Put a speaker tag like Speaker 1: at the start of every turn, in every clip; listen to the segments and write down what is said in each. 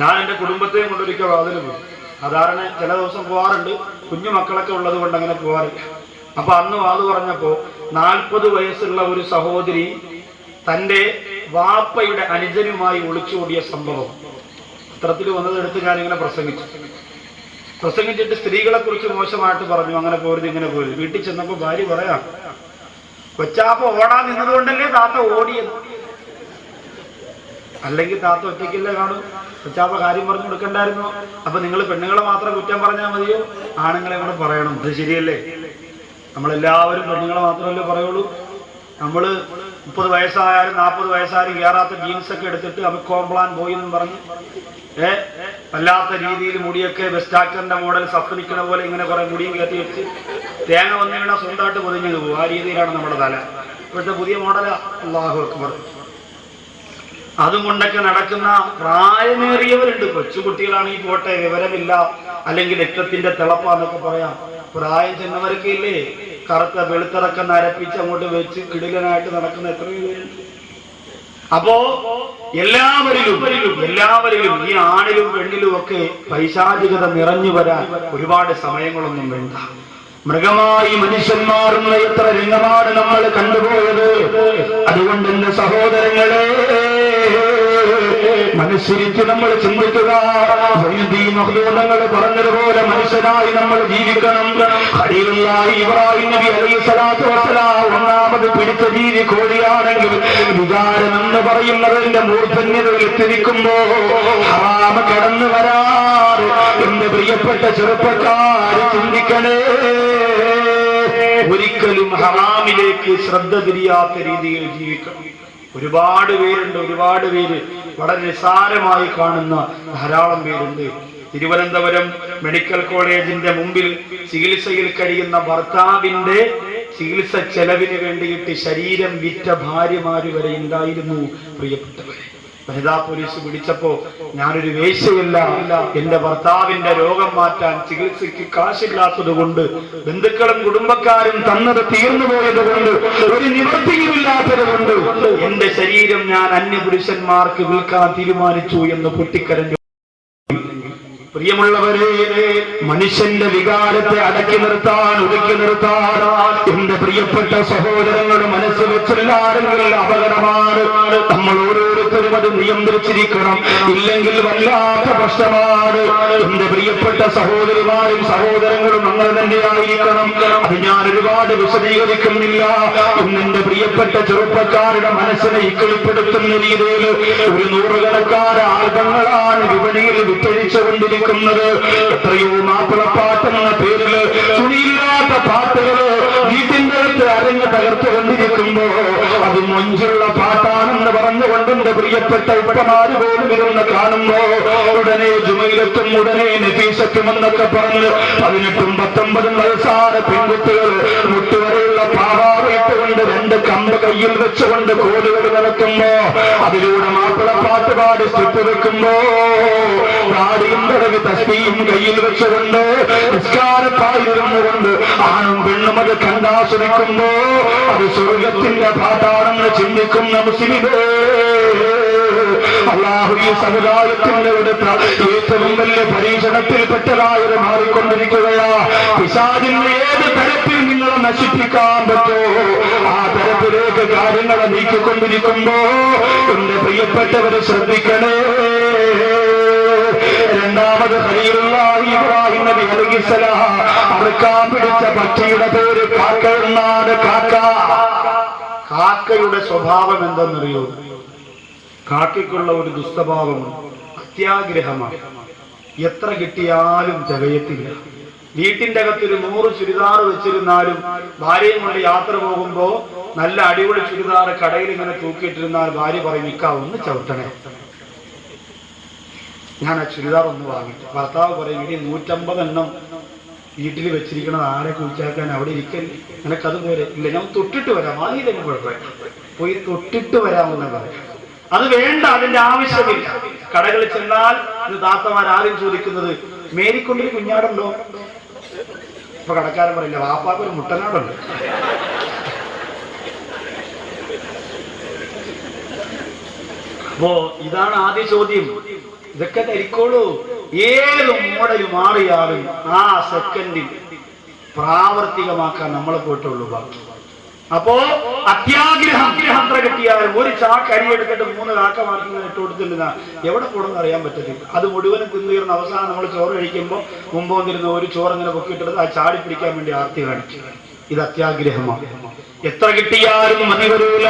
Speaker 1: ഞാൻ എന്റെ കുടുംബത്തെയും കൊണ്ടൊരിക്കൽ വാതിൽ പോയി സാധാരണ ചില ദിവസം പോവാറുണ്ട്. കുഞ്ഞു മക്കളൊക്കെ ഉള്ളത് കൊണ്ട് അങ്ങനെ പോവാറില്ല. അപ്പൊ അന്ന് വാത് പറഞ്ഞപ്പോ നാൽപ്പത് വയസ്സുള്ള ഒരു സഹോദരി തന്റെ വാപ്പയുടെ അനുജനുമായി ഒളിച്ചോടിയ സംഭവം. പത്രത്തിൽ വന്നതെടുത്ത് ഞാനിങ്ങനെ പ്രസംഗിച്ചു. പ്രസംഗിച്ചിട്ട് സ്ത്രീകളെ കുറിച്ച് മോശമായിട്ട് പറഞ്ഞു. അങ്ങനെ പോരുത് ഇങ്ങനെ പോരുത്. വീട്ടിൽ ചെന്നപ്പോ ഭാര്യ പറയാം കൊച്ചാപ്പ ഓടാൻ നിന്നതുകൊണ്ടല്ലേ താത്ത ഓടിയത്? അല്ലെങ്കിൽ താത്ത ഒറ്റയ്ക്കല്ലേ കാണും? കൊച്ചാപ്പ കാര്യം പറഞ്ഞു കൊടുക്കണ്ടായിരുന്നു. അപ്പൊ നിങ്ങൾ പെണ്ണുങ്ങളെ മാത്രം കുറ്റം പറഞ്ഞാൽ മതിയോ? ആണുങ്ങളെ കൂടെ പറയണം. അത് ശരിയല്ലേ? നമ്മളെല്ലാവരും പെണ്ണുങ്ങളെ മാത്രമല്ലേ പറയുള്ളൂ. നമ്മൾ മുപ്പത് വയസ്സായാലും നാൽപ്പത് വയസ്സായാലും കയറാത്ത ജീൻസ് ഒക്കെ എടുത്തിട്ട് അവ കോംപ്ലാൻ പോയി എന്നും പറഞ്ഞു. ഏ? വല്ലാത്ത രീതിയിൽ മുടിയൊക്കെ വെസ്റ്റാക്ടറിന്റെ മോഡൽ സഫലിക്കണ പോലെ ഇങ്ങനെ കുറെ മുടിയും കയറ്റി വെച്ച് തേങ്ങ വന്നു കഴിഞ്ഞാൽ സ്വന്തമായിട്ട് പൊതിഞ്ഞത് പോകും. ആ രീതിയിലാണ് നമ്മുടെ തല. ഇപ്പോഴത്തെ പുതിയ മോഡലാ അള്ളാഹു അക്ബർ. അതും കൊണ്ടൊക്കെ നടക്കുന്ന പ്രായമേറിയവരുണ്ട്. ഈ പോട്ടെ വിവരമില്ല. അല്ലെങ്കിൽ രക്തത്തിന്റെ തിളപ്പാന്നൊക്കെ പറയാം. പ്രായം ചെന്നവരൊക്കെ ഇല്ലേ? കറുത്ത വെളുത്തിറക്കം നരപ്പിച്ച് അങ്ങോട്ട് വെച്ച് കിടിലനായിട്ട് നടക്കുന്ന എത്രയോ പേരുണ്ട്. അപ്പോ എല്ലാവരിലും എല്ലാവരിലും ഈ ആണിലും പെണ്ണിലും ഒക്കെ പൈശാചികത നിറഞ്ഞു വരാൻ ഒരുപാട് സമയങ്ങളൊന്നും വേണ്ട. മൃഗമായി മനുഷ്യന്മാറുന്ന എത്ര രംഗമാണ് നമ്മൾ കണ്ടുപോയത്. അതുകൊണ്ട് എന്റെ സഹോദരങ്ങളെ മനസ്സിരിച്ച് നമ്മൾ ചിന്തിക്കുക. മഹദൂതങ്ങൾ പറഞ്ഞതുപോലെ മനുഷ്യനായി നമ്മൾ ജീവിക്കണം. ഇബ്രാഹിം നബി ഒന്നാമത് പിടിച്ച ജീവി കോഴിയാണെങ്കിൽ വികാരം എന്ന് പറയുന്നതിന്റെ മൂർധന്യതയിൽ എത്തിരിക്കുമ്പോ ഹറാമ കടന്നു വരാറ് എന്റെ പ്രിയപ്പെട്ട ചെറുപ്പക്കാർ ചിന്തിക്കണേ. ഒരിക്കലും ഹറാമിലേക്ക് ശ്രദ്ധ തിരിയാത്ത രീതിയിൽ ജീവിക്കണം. ഒരുപാട് പേരുണ്ട് ഒരുപാട് പേര് വളരെ നിസ്സാരമായി കാണുന്ന ധാരാളം പേരുണ്ട്. തിരുവനന്തപുരം മെഡിക്കൽ കോളേജിന്റെ മുമ്പിൽ ചികിത്സയിൽ കഴിയുന്ന ഭർത്താവിന്റെ ചികിത്സ ചെലവിന് വേണ്ടിയിട്ട് ശരീരം വിറ്റ ഭാര്യമാര് വരെ ഉണ്ടായിരുന്നു പ്രിയപ്പെട്ടവരെ. വനിതാ പോലീസ് പിടിച്ചപ്പോ ഞാനൊരു വേശ്യയല്ല. എന്റെ ഭർത്താവിന്റെ രോഗം മാറ്റാൻ ചികിത്സയ്ക്ക് കാശില്ലാത്തത് കൊണ്ട് ബന്ധുക്കളും കുടുംബക്കാരും തന്നത് തീർന്നു പോയത് കൊണ്ട് ഒരു നിവൃത്തിയുമില്ലാത്തത് കൊണ്ട് എന്റെ ശരീരം ഞാൻ അന്യപുരുഷന്മാർക്ക് വിൽക്കാൻ തീരുമാനിച്ചു എന്ന് പൊട്ടിക്കരഞ്ഞു. പ്രിയമുള്ളവരെ മനുഷ്യന്റെ വികാരത്തെ അടക്കി നിർത്താൻ ഒതുക്കി നിർത്താൻ എന്റെ പ്രിയപ്പെട്ട സഹോദരങ്ങളുടെ മനസ്സ് വെച്ചെല്ലാരെങ്കിലും അപകടമാണ്. നമ്മൾ ഓരോരുത്തരും അത് നിയന്ത്രിച്ചിരിക്കണം. ഇല്ലെങ്കിൽ വല്ലാത്ത പ്രശ്നമാണ്. എന്റെ പ്രിയപ്പെട്ട സഹോദരിമാരും സഹോദരങ്ങളും നമ്മൾ തന്നെയായിരിക്കണം അത് ഞാൻ ഒരുപാട് വിശദീകരിക്കുന്നില്ല. എന്നെ പ്രിയപ്പെട്ട ചെറുപ്പക്കാരുടെ മനസ്സിനെ ഇക്കിളിപ്പെടുത്തുന്ന രീതിയിൽ ഒരു നൂറുകണക്കാര ആൽബങ്ങളാണ് വിപണിയിൽ വിറ്റഴിച്ചുകൊണ്ടിരിക്കുന്നത്. എത്രയോ മാപ്പിളപ്പാട്ടെന്ന പേരിൽ തുണിയില്ലാത്ത പാട്ടുകൾ വീട്ടിന്റെ അടുത്ത് അരങ്ങ് തകർത്തുകൊണ്ടിരിക്കുമ്പോ അത് മൊഞ്ചുള്ള പാട്ടാണെന്ന് പറഞ്ഞുകൊണ്ട് പ്രിയപ്പെട്ട ഉപ്പമാര് പോലും ഇരുന്ന് കാണുമ്പോ ഉടനെ ജുമയിലെത്തും ഉടനെ നഫീസത്തും എന്നൊക്കെ പറഞ്ഞ് പതിനെട്ടും പത്തൊമ്പതും വയസ്സായ പെൺകുട്ടികൾ മുട്ടുവരെയുള്ള പാവാറിട്ടുകൊണ്ട് രണ്ട് കമ്പ് കയ്യിൽ വെച്ചുകൊണ്ട് കോലുകൾ നടക്കുമ്പോ അതിലൂടെ മാപ്പിളപ്പാട്ട് പാടി സ്റ്റിപ്പ് വെക്കുമ്പോ താടിയും തടവി തസ്തിയും കയ്യിൽ വെച്ചുകൊണ്ട് നിസ്കാരപ്പായിരുന്നുകൊണ്ട് ആണും പെണ്ണും അത് കണ്ടാസ്വദിക്കുമ്പോ അത് സ്വർഗത്തിന്റെ പാട്ടാണെന്ന് ചിന്തിക്കുന്ന മുസ്ലിമേ അള്ളാഹു ഈ സമുദായത്തിന്റെ അടുത്ത ഏറ്റവും വലിയ പരീക്ഷണത്തിൽപ്പെട്ടതായത് മാറിക്കൊണ്ടിരിക്കുകയാ. പിശാചിന്റെ ഏത് തരത്തിൽ നിങ്ങളെ നശിപ്പിക്കാൻ പറ്റോ? ആ തരത്തിലേക്ക് കാര്യങ്ങളെ നീക്കിക്കൊണ്ടിരിക്കുമ്പോ എന്റെ പ്രിയപ്പെട്ടവരെ ശ്രദ്ധിക്കണേ. രണ്ടാമത് ഇബ്രാഹിം നബി അലൈഹിസ്സലാം അറുക്കാൻ പിടിച്ച പക്ഷിയുടെ പേര് കാക്ക എന്നാണ് കാക്ക. കാക്കയുടെ സ്വഭാവം എന്തെന്നറിയോ? കാക്കയ്ക്കുള്ള ഒരു ദുസ്വഭാവമാണ് അത്യാഗ്രഹമാണ്. എത്ര കിട്ടിയാലും തികയത്തില്ല. വീട്ടിന്റെ അകത്ത് ഒരു നൂറ് ചുരിദാർ വെച്ചിരുന്നാലും ഭാര്യയും കൊണ്ട് യാത്ര പോകുമ്പോ നല്ല അടിപൊളി ചുരിദാർ കടയിൽ ഇങ്ങനെ തൂക്കിയിട്ടിരുന്നാൽ ഭാര്യ പറയും നിൽക്കാവുന്ന ചവിട്ടണേ. ഞാൻ ആ ചുരിദാർ ഒന്ന് വാങ്ങിച്ചു. ഭർത്താവ് പറയും ഇനി നൂറ്റമ്പത് എണ്ണം വീട്ടിൽ വെച്ചിരിക്കണത് ആരെ കുഴിച്ചാക്കാൻ അവിടെ ഇരിക്കല്ലേ നിനക്കതുപോലെ ഇല്ല ഞാൻ തൊട്ടിട്ട് വരാം. വാങ്ങിയില്ലെങ്കിൽ കുഴപ്പമില്ല പോയി തൊട്ടിട്ട് വരാമെന്ന് പറയാം അത് വേണ്ട അതിന്റെ ആവശ്യമില്ല. കടകളിൽ ചെന്നാൽ ഇത് താത്തമാർ ആരും ചോദിക്കുന്നത് മേരിക്കൊണ്ടൊരു കുഞ്ഞാടുണ്ടോ? ഇപ്പൊ കടക്കാരൻ പറയില്ല വാപ്പാക്ക് ഒരു മുട്ടനാടുണ്ട്. അപ്പോ ഇതാണ് ആദ്യ ചോദ്യം.
Speaker 2: ഇതൊക്കെ ധരിക്കോളൂ. ഏത് മോഡൽ മാറിയാലും ആ സെക്കൻഡിൽ പ്രാവർത്തികമാക്കാൻ നമ്മളെ പോയിട്ടുള്ളൂ ബാക്കി. അപ്പോ അത്യാഗ്രഹം അത്ര കിട്ടിയാലും ഒരു ചാക്ക് അരി എടുത്തിട്ട് മൂന്ന് കാക്ക മാർക്കുന്ന ഇട്ട് കൊടുത്തില്ല എവിടെ പോകണമെന്ന് അറിയാൻ പറ്റത്തില്ല. അത് മുഴുവനും തിന്നുയർന്ന അവസാനം നമ്മൾ ചോറ് കഴിക്കുമ്പോൾ മുമ്പ് വന്നിരുന്ന ഒരു ചോറ് ഇങ്ങനെ പൊക്കിയിട്ടെടുത്ത് ആ ചാടി പിടിക്കാൻ വേണ്ടി ആർത്തി കാണിച്ചു. ഇത് അത്യാഗ്രഹമാണ് എത്ര കിട്ടിയാലും മതി വരൂല.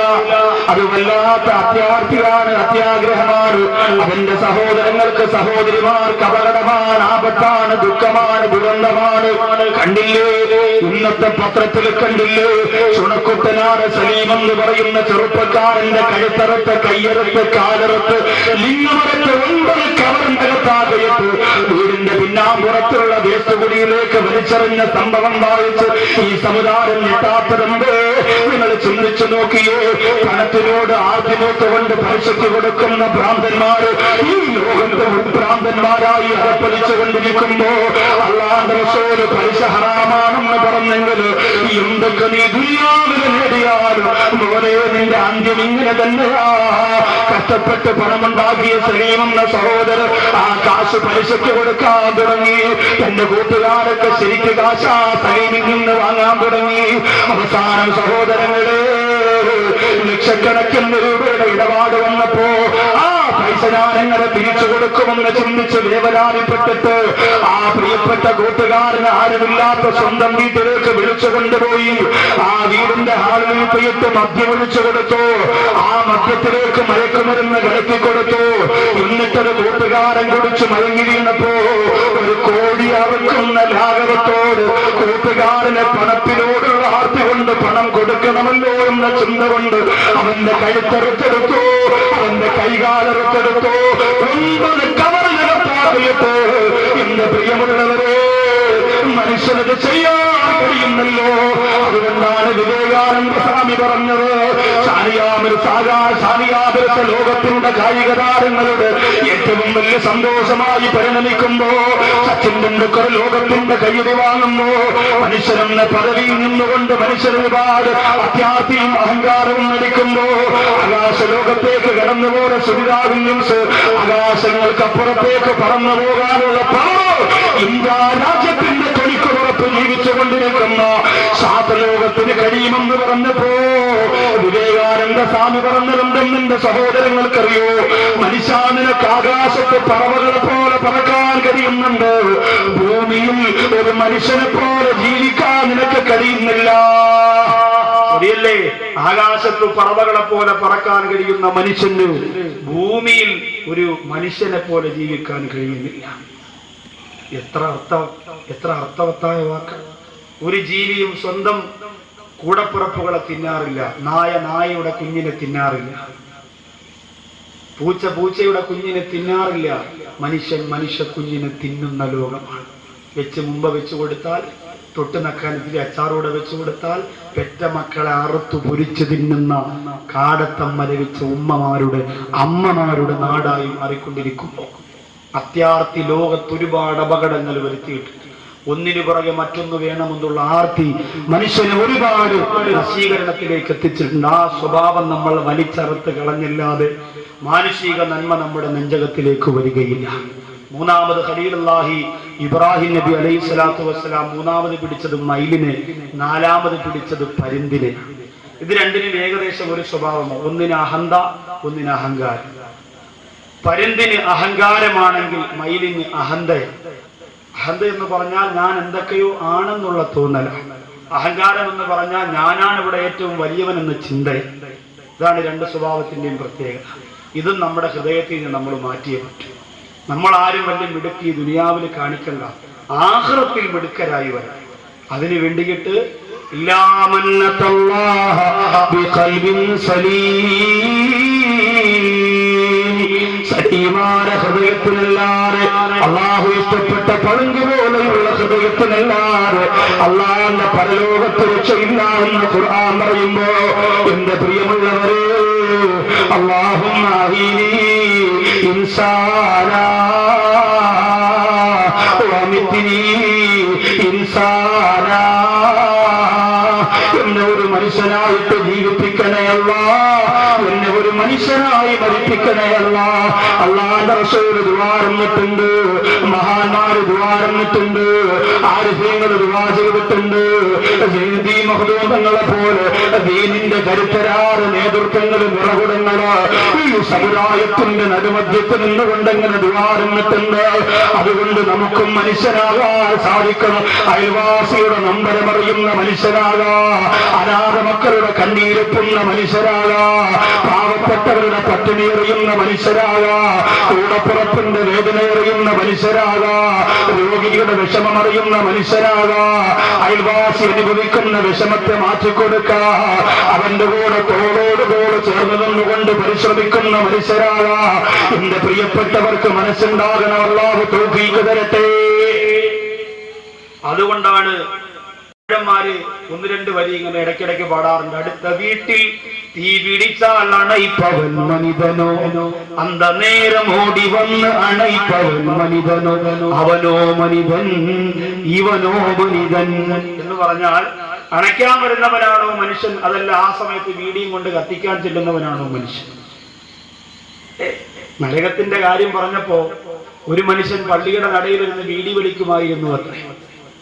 Speaker 2: അത് വല്ലാത്ത അത്യാർത്ഥിയാണ് അത്യാഗ്രഹമാണ്. അവന്റെ സഹോദരങ്ങൾക്ക് സഹോദരിമാർക്ക് അപകടമാണ് ആപത്താണ് ദുഃഖമാണ് ദുരന്തമാണ്. കണ്ടില്ലേ? ഇന്നത്തെ പത്രത്തിൽ കണ്ടില്ലേ? ചുണക്കുട്ടനാട് സലീം എന്ന് പറയുന്ന ചെറുപ്പക്കാരന്റെ കഴുത്തറത്ത് കയ്യറത്ത് കാലറത്ത് ലിംഗമരത്ത് ഒൻപത് കവറിനകത്താകയിട്ട് വീടിന്റെ പിന്നാമ്പുറത്തുള്ള വേസ്റ്റുകുടിയിലേക്ക് വലിച്ചെറിഞ്ഞ സംഭവം വായിച്ച് ഈ സമുദായം ഞെട്ടാത്തതുണ്ട് നിങ്ങൾ ചിന്തിച്ചു നോക്കിയേ പണത്തിനോട് ആദ്യമൊക്കെ കൊണ്ട് പലിശയ്ക്ക് കൊടുക്കുന്ന ഭ്രാന്തന്മാർ ഈ ലോകത്ത് ഭ്രാന്തന്മാരായി അറപ്പലിച്ചു കൊണ്ടിരിക്കുമ്പോ അള്ളാന്റെ റസൂൽ പലിശ ഹറാമാണെന്ന് പറഞ്ഞെങ്കിൽ എന്തൊക്കെ നീ ദുര്യാവിന് നേടിയാലും മോനെ നിന്റെ അന്ത്യം ഇങ്ങനെ തന്നെയാ. കഷ്ടപ്പെട്ട് പണമുണ്ടാക്കിയ സലീമെന്ന സഹോദരൻ ആ കാശ് പലിശയ്ക്ക് കൊടുക്കാൻ തുടങ്ങി. എന്റെ കൂട്ടുകാരൊക്കെ ശരിക്ക് കാശാ സലീമിൽ നിന്ന് അവസാനം സഹോദരങ്ങളെ ലക്ഷക്കണക്കിന് രൂപയുടെ ഇടപാട് വന്നപ്പോ ആ പൈസ ഞാൻ എങ്ങനെ തിരിച്ചു കൊടുക്കുമെന്ന് ചിന്തിച്ച് വേവലാതിപ്പെട്ടിട്ട് ആ പ്രിയപ്പെട്ട കൂട്ടുകാരന് ആരുമില്ലാത്ത സ്വന്തം വീട്ടിലേക്ക് വിളിച്ചു കൊണ്ടുപോയി. ആ വീടിന്റെ ഹാളിൽ പോയിട്ട് മദ്യം വിളിച്ചു കൊടുത്തു. ആ മദ്യത്തിലേക്ക് മയക്കുമരുന്ന് കിടത്തി കൊടുത്തു. എന്നിട്ടൊരു കൂട്ടുകാരൻ കുടിച്ച് മയങ്ങി വീണപ്പോ ഒരു കോടി അറക്കുന്ന ലാഘവത്തോട് കൂട്ടുകാരനെ പണത്തിനോടുള്ള ആർത്തി കൊണ്ട് പണം കൊടുക്കണമല്ലോ എന്ന ചിന്ത കൊണ്ട് അവന്റെ കഴുത്തെടുത്തെടുത്തു അവന്റെ കൈകാലെടുത്തെടുത്തു. ഒമ്പത് എന്റെ പ്രിയമുള്ളവരെ മനുഷ്യനത് ചെയ്യാൻ കഴിയുന്നല്ലോ. അതുകൊണ്ടാണ് വിവേകാനന്ദ സ്വാമി പറഞ്ഞത് ഷാനിയാമർ ലോകത്തിലുള്ള കായിക താരങ്ങളുടെ ഏറ്റവും വലിയ സന്തോഷമായി പരിണമിക്കുമ്പോ സച്ചിൻ ടെണ്ടുൽക്കർ ലോകത്തിന്റെ കയ്യടി വാങ്ങുന്നു മനുഷ്യനെന്ന പദവിയിൽ നിന്നുകൊണ്ട് മനുഷ്യർ ഒരുപാട് അത്യാർത്ഥിയും അഹങ്കാരവും നടിക്കുമ്പോ ആകാശ ലോകത്തേക്ക് കടന്നുപോലെ സുനിതാ ആകാശങ്ങൾക്ക് ആകാശങ്ങൾക്കപ്പുറത്തേക്ക് പറന്നു പോകാനുള്ള ഇന്ത്യ രാജ്യത്തിന്റെ തൊലിക്കുറപ്പ് ജീവിച്ചു കൊണ്ടിരിക്കുന്ന ശാസ്ത്രലോകത്തിന് കഴിയുമെന്ന് പറഞ്ഞപ്പോ വിവേകാനന്ദ സ്വാമി പറഞ്ഞതെന്തെന്ന് എന്റെ സഹോദരങ്ങൾക്കറിയോ? മനുഷ്യ നിനക്ക് ആകാശത്ത് പറവകളെ പോലെ പറക്കാൻ കഴിയുന്നുണ്ട്. ഭൂമിയിൽ ഒരു മനുഷ്യനെ പോലെ ജീവിക്കാൻ നിനക്ക് കഴിയുന്നില്ല. ശരിയല്ലേ ആകാശത്ത് പറവകളെ പോലെ പറക്കാൻ കഴിയുന്ന മനുഷ്യന് ഭൂമിയിൽ ഒരു മനുഷ്യനെ പോലെ ജീവിക്കാൻ കഴിയുന്നില്ല. എത്ര അർത്ഥ എത്ര അർത്ഥവത്തായ വാക്ക്. ഒരു ജീവിയും സ്വന്തം കൂടപ്പുറപ്പുകളെ തിന്നാറില്ല. നായ നായയുടെ കുഞ്ഞിനെ തിന്നാറില്ല. പൂച്ച പൂച്ചയുടെ കുഞ്ഞിനെ തിന്നാറില്ല. മനുഷ്യൻ മനുഷ്യ കുഞ്ഞിനെ തിന്നുന്ന ലോകമാണ്. വെച്ച് മുമ്പ് വെച്ചു കൊടുത്താൽ തൊട്ട് നക്കാൻ ഇത്തിരി അച്ചാറൂടെ വെച്ചു കൊടുത്താൽ പെറ്റ മക്കളെ അറുത്തു പൊരിച്ചു തിന്നുന്ന കാടത്തമ്മ ലഭിച്ച ഉമ്മമാരുടെ അമ്മമാരുടെ നാടായി മാറിക്കൊണ്ടിരിക്കുമ്പോൾ അത്യാർത്തി ലോകത്ത് ഒരുപാട് അപകടങ്ങൾ വരുത്തിയിട്ടുണ്ട് ഒന്നിനു പുറകെ മറ്റൊന്ന് വേണമെന്നുള്ള ആർത്തി മനുഷ്യനെ ഒരുപാട് നശീകരണത്തിലേക്ക് എത്തിച്ചിട്ടുണ്ട്. ആ സ്വഭാവം നമ്മൾ വലിച്ചറുത്ത് കളഞ്ഞില്ലാതെ മാനുഷിക നന്മ നമ്മുടെ നെഞ്ചകത്തിലേക്ക് വരികയില്ല. മൂന്നാമത് ഹലീലാഹി ഇബ്രാഹിം നബി അലൈഹി സ്വലാത്തു വസ്സലാം മൂന്നാമത് പിടിച്ചത് മയിലിനെ നാലാമത് പിടിച്ചത് പരുന്തിനെ. ഇത് രണ്ടിനും ഏകദേശം ഒരു സ്വഭാവമാണ്. ഒന്നിന് അഹന്ത ഒന്നിന് അഹങ്കാരം. പരുന്തിന് അഹങ്കാരമാണെങ്കിൽ മയിലിന് അഹന്ത. അഹന്ത എന്ന് പറഞ്ഞാൽ ഞാൻ എന്തൊക്കെയോ ആണെന്നുള്ള തോന്നല അഹങ്കാരം എന്ന് പറഞ്ഞാൽ ഞാനാണ് ഇവിടെ ഏറ്റവും വലിയവൻ എന്ന ചിന്ത. ഇതാണ് രണ്ട് സ്വഭാവത്തിന്റെയും പ്രത്യേകത. ഇതും നമ്മുടെ ഹൃദയത്തിൽ നിന്ന് നമ്മൾ മാറ്റിയേ പറ്റൂ. നമ്മൾ ആരും വലിയ മിടുക്കി ദുനിയാവിൽ കാണിക്കണ്ട. ആഹ്റത്തിൽ മിടുക്കരായി വരാം. അതിനു വേണ്ടിയിട്ട് ഇല്ലാ മൻ ബിഖൽബിൻ സലീം. സലീമായ ഹൃദയത്തിനല്ലാതെ അള്ളാഹു ഇഷ്ടപ്പെട്ട പളുങ്ക് പോലെയുള്ള ഹൃദയത്തിനല്ലാതെ അള്ളാഹിന്റെ പരലോകത്ത് രക്ഷയില്ല എന്ന് ഖുർആൻ പറയുമ്പോ എന്റെ പ്രിയമുള്ളവരെ അള്ളാഹും ഇൻസാനാ റസൂൽ ദുവാറുന്നിട്ടുണ്ട് മഹാന്മാര് ദുവാറുന്നിട്ടുണ്ട് ആരിഫ്യങ്ങൾ ദുവാ ചെയ്തിട്ടുണ്ട് മഹദൂതങ്ങളെ പോലെ ദീനിന്റെ കരുത്തരാറ് നേതൃത്വങ്ങൾ നിറകുടങ്ങൾ ഈ സമുദായത്തിന്റെ നടുമധ്യത്തിൽ നിന്നുകൊണ്ട് ഇങ്ങനെ ദുവാറുന്നിട്ടുണ്ട് അതുകൊണ്ട് നമുക്കും മനുഷ്യനാകാൻ സാധിക്കണം. അയൽവാസിയുടെ നമ്പരമറിയുന്ന മനുഷ്യനാകാ അനാഥ മക്കളുടെ കണ്ണീരെത്തുന്ന മനുഷ്യരാകാ പാവപ്പെട്ടവരുടെ പട്ടിണി അറിയുന്ന മനുഷ്യരാകാ കൂടപ്പുറത്തിന്റെ വേദന അറിയുന്ന മനുഷ്യരാകാ രോഗിയുടെ വിഷമമറിയുന്ന മനുഷ്യരാക. അയൽവാസി അനുഭവിക്കുന്ന വിഷമത്തെ മാറ്റിക്കൊടുക്ക. അവന്റെ കൂടെ തോളോട് തോട് ചേർന്ന് നിന്നുകൊണ്ട് പരിശ്രമിക്കുന്ന മനുഷ്യരാക. എന്റെ പ്രിയപ്പെട്ടവർക്ക് മനസ്സുണ്ടാകണം. അള്ളാഹു തോഫീക്ക് തരട്ടെ.
Speaker 1: അതുകൊണ്ടാണ് ന്മാര് ഒന്ന് രണ്ട് വരി ഇങ്ങനെ ഇടയ്ക്കിടയ്ക്ക് പാടാറുണ്ട്. അടുത്ത വീട്ടിൽ തീ പിടിച്ചാൽ അണയിപ്പവൻ മനിതനോ. അന്ത നേരം ഓടി വന്ന് അണയിപ്പവൻ മനിതനോ. അവനോ മനിതൻ ഇവനോ മനിതൻ. എന്ന് പറഞ്ഞാൽ അണയ്ക്കാൻ വരുന്നവനാണോ മനുഷ്യൻ? അതല്ല ആ സമയത്ത് വീടിയും കൊണ്ട് കത്തിക്കാൻ ചെല്ലുന്നവനാണോ മനുഷ്യൻ? നരകത്തിന്റെ കാര്യം പറഞ്ഞപ്പോ ഒരു മനുഷ്യൻ പള്ളിയുടെ നടയിലിരുന്ന് വീടി വലിക്കുമായിരുന്നു അത്രേ.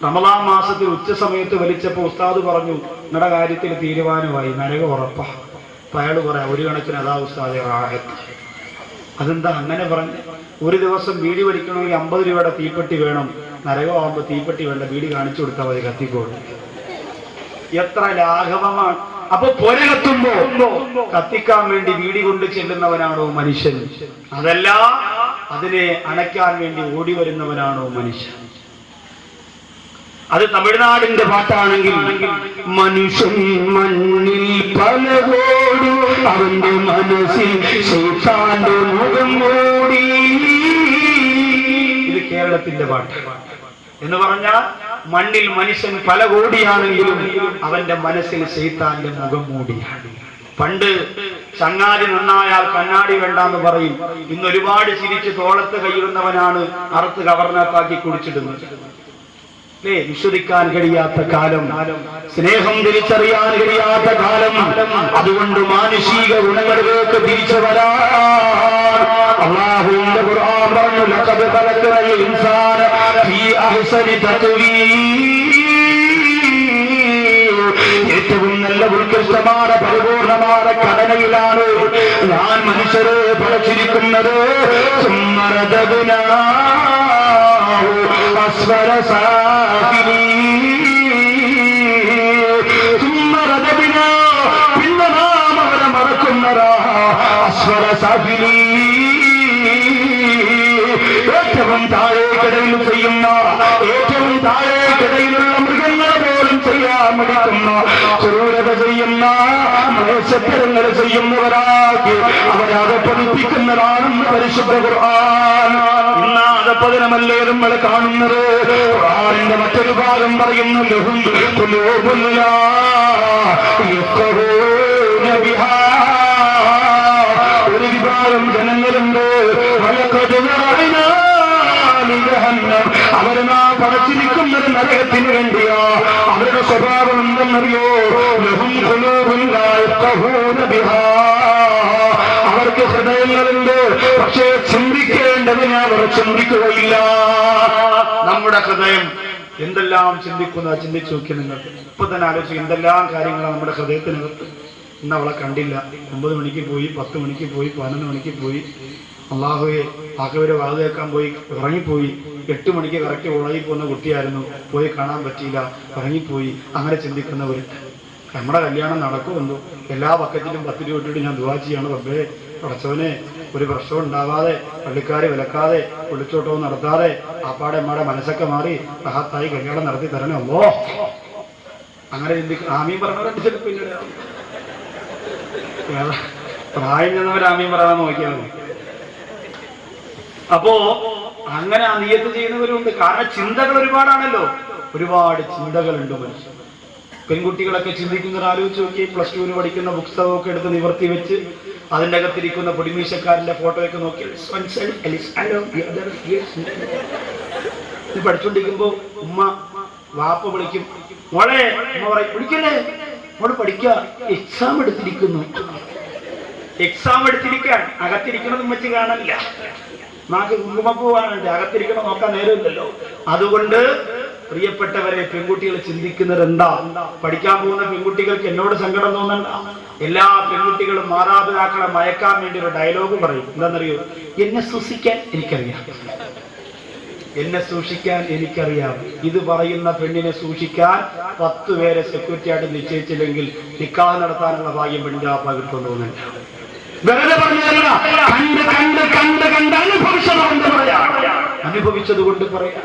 Speaker 1: റമദാൻ മാസത്തിൽ ഉച്ച സമയത്ത് വലിച്ചപ്പോ ഉസ്താദ് പറഞ്ഞു നിങ്ങളുടെ കാര്യത്തിൽ തീരുമാനമായി നരക ഉറപ്പാ. അപ്പൊ അയാൾ പറയാം ഒരു കണക്കിന് അതാ ഉസ്താദെ റാഹത്ത്. അതെന്താ അങ്ങനെ പറഞ്ഞു ഒരു ദിവസം വീടി വലിക്കണമെങ്കിൽ അമ്പത് രൂപയുടെ തീപ്പെട്ടി വേണം. നരകമാകുമ്പോ തീപ്പെട്ടി വേണ്ട വീടി കാണിച്ചു കൊടുത്താൽ മതി കത്തിക്കോട്ടെ. എത്ര ലാഘവമാണ്. അപ്പൊ പൊര കത്തുമ്പോ കത്തിക്കാൻ വേണ്ടി വീടി കൊണ്ട് ചെല്ലുന്നവനാണോ മനുഷ്യൻ? അതല്ല അതിനെ അണയ്ക്കാൻ വേണ്ടി ഓടി വരുന്നവനാണോ മനുഷ്യൻ? അത് തമിഴ്നാടിന്റെ പാട്ടാണെങ്കിൽ
Speaker 2: മനുഷ്യൻ മണ്ണിൽ പലകോടി അവന്റെ മനസ്സിൽ ശൈത്താന്റെ മുഖം മൂടി.
Speaker 1: ഇത് കേരളത്തിന്റെ പാട്ട്. എന്ന് പറഞ്ഞാൽ മണ്ണിൽ മനുഷ്യൻ പല കോടിയാണെങ്കിലും അവന്റെ മനസ്സിൽ സൈത്താന്റെ മുഖം മൂടിയാണ് പണ്ട് ചങ്ങാതി നന്നായാൽ കണ്ണാടി വേണ്ടാന്ന് പറയും. ഇന്ന് ഒരുപാട് ചിരിച്ച് തോളത്ത് കയ്യുന്നവനാണ് അറുത്ത് കവർണത്താക്കി കുടിച്ചിടുന്നത്. അല്ലേ വിശ്വസിക്കാൻ കഴിയാത്ത കാലം. സ്നേഹം തിരിച്ചറിയാൻ കഴിയാത്ത കാലം. അതുകൊണ്ട് മാനുഷിക ഗുണങ്ങളിലേക്ക് തിരിച്ചു വരാൻ അള്ളാഹുവിന്റെ ഖുർആൻ പറഞ്ഞു ലഖദ് ഖലഖനൽ ഇൻസാന ഫീ അഹ്സനി തഖ്വീം ഏറ്റവും നല്ല ഉത്കൃഷ്ടമായ പരിപൂർണമായ ഘടനയിലാണ് ഞാൻ മനുഷ്യരെ പടച്ചിരിക്കുന്നത്. സുമ്മരതകുനാഹു അസ്വര സുമ്മരതകുനാ പിന്നെ നാം അവരെ മറക്കുന്നരാ അസ്വര സാഹിലീ ഏറ്റവും താഴേക്കിടയിൽ ചെയ്യുന്ന ഏറ്റവും താഴേക്കിടയിലുള്ള മൃഗങ്ങളെ പോലും ചെയ്യാൻ മടിക്കുന്ന ക്രൂരത ചെയ്യുന്ന മനുഷ്യത്തരങ്ങൾ ചെയ്യുന്നവരാക്കി അവരെ അതപ്പതിപ്പിക്കുന്നതാണെന്ന് പരിശുദ്ധ ഖുർആൻ ഇന്ന് അതപ്പതിനമല്ലേ നമ്മൾ കാണുന്നത്? ഖുർആനിന്റെ മറ്റൊരു ഭാഗം പറയുന്നു ലഹും ഖുലൂബുല്ല യഫ്ഖഹൂന ബിഹാ. ഒരു വിഭാഗം ജനങ്ങളുണ്ട്. അവർ നാം പടച്ചിരിക്കുന്നത് നരകത്തിന് വേണ്ടിയാ. അവരുടെ സ്വഭാവം എന്തെന്നറിയോ? ലഹും ഖുലൂബുൻ അവർക്ക് ഹൃദയങ്ങളുണ്ട്. പക്ഷേ ചിന്തിക്കേണ്ടത് ഞാൻ ചിന്തിക്കുകയില്ല. നമ്മുടെ ഹൃദയം എന്തെല്ലാം ചിന്തിക്കുന്ന ചിന്തിച്ചു നോക്കി നിങ്ങൾക്ക് ഇപ്പൊ തന്നെ ആലോചിച്ചു എന്തെല്ലാം കാര്യങ്ങളാണ് നമ്മുടെ ഹൃദയത്തിനകത്ത്? ഇന്ന് അവളെ കണ്ടില്ല. ഒമ്പത് മണിക്ക് പോയി പത്ത് മണിക്ക് പോയി പതിനൊന്ന് മണിക്ക് പോയി. അള്ളാഹുവെ ആക്കവരെ വാത് കേൾക്കാൻ പോയി ഇറങ്ങിപ്പോയി. എട്ട് മണിക്ക് കറക്റ്റ് ഉളകി പോകുന്ന കുട്ടിയായിരുന്നു. പോയി കാണാൻ പറ്റിയില്ല. ഇറങ്ങിപ്പോയി. അങ്ങനെ ചിന്തിക്കുന്നവരുണ്ട്. നമ്മുടെ കല്യാണം നടക്കുമെന്നു എല്ലാ പക്കത്തിലും പത്ത് രൂപ ഇട്ടിട്ട് ഞാൻ ദുവാ ചെയ്യാണ് റബ്ബേ. പടച്ചവനെ ഒരു പ്രശ്നം ഉണ്ടാവാതെ പള്ളിക്കാരി വിലക്കാതെ പൊളിച്ചോട്ടവും നടത്താതെ ആപ്പാടെ അമ്മയുടെ മനസ്സൊക്കെ മാറി മഹത്തായി കല്യാണം നടത്തി തരണേ അല്ലോ അങ്ങനെ ചിന്തിക്കും ആമീൻ പറഞ്ഞവരുണ്ട് ചിലപ്പോൾ പിന്നീട് പ്രായം ചെന്നവർ ആമീൻ പറയാൻ നോക്കിയാൽ മതി അപ്പോ അങ്ങനെ ആ നിയത്ത് ചെയ്യുന്നവരുണ്ട്. കാരണം ചിന്തകൾ ഒരുപാടാണല്ലോ. ഒരുപാട് ചിന്തകളുണ്ട് മനുഷ്യൻ. പെൺകുട്ടികളൊക്കെ ചിന്തിക്കുന്നവർ ആലോചിച്ച് നോക്കി പ്ലസ് ടുവിന് പഠിക്കുന്ന പുസ്തകമൊക്കെ എടുത്ത് നിവർത്തി വെച്ച് അതിന്റെ അകത്തിരിക്കുന്ന പൊടിമീശക്കാരന്റെ ഫോട്ടോയൊക്കെ നോക്കി. ഇത് പഠിച്ചുകൊണ്ടിരിക്കുമ്പോൾ ഉമ്മ വാപ്പ വിളിക്കും മോളെ ഉമ്മ പറയും വിളിക്കല്ലേ? മോൾ പഠിക്ക എക്സാം എടുത്തിരിക്കുന്നു. എക്സാം എടുത്തിരിക്കാൻ അകത്തിരിക്കണത് ഉമ്മച്ച് കാണില്ല നാക്ക് കുങ്കുമപ്പൂവാണ് അകത്തിരിക്കണം നോക്കാൻ നേരമില്ലല്ലോ. അതുകൊണ്ട് പ്രിയപ്പെട്ടവരെ പെൺകുട്ടികൾ ചിന്തിക്കുന്നത് എന്താ പഠിക്കാൻ പോകുന്ന പെൺകുട്ടികൾക്ക് എന്നോട് സങ്കടം തോന്നണ്ട. എല്ലാ പെൺകുട്ടികളും മാതാപിതാക്കളെ മയക്കാൻ വേണ്ടി ഒരു ഡയലോഗ് പറയും. എന്താണെന്നറിയോ? എന്നെ സൂക്ഷിക്കാൻ എനിക്കറിയാം. എന്നെ സൂക്ഷിക്കാൻ എനിക്കറിയാം. ഇത് പറയുന്ന പെണ്ണിനെ സൂക്ഷിക്കാൻ പത്ത് പേരെ സെക്യൂരിറ്റി ആയിട്ട് നിശ്ചയിച്ചില്ലെങ്കിൽ നിക്കാഹ് നടത്താനുള്ള ഭാഗ്യം പെണ്ണിന്റെ ആ ഭാഗത്ത് കൊണ്ടുപോകുന്നുണ്ട്
Speaker 2: വെറുതെ പറയാം
Speaker 1: അനുഭവിച്ചത് കൊണ്ട് പറയാം.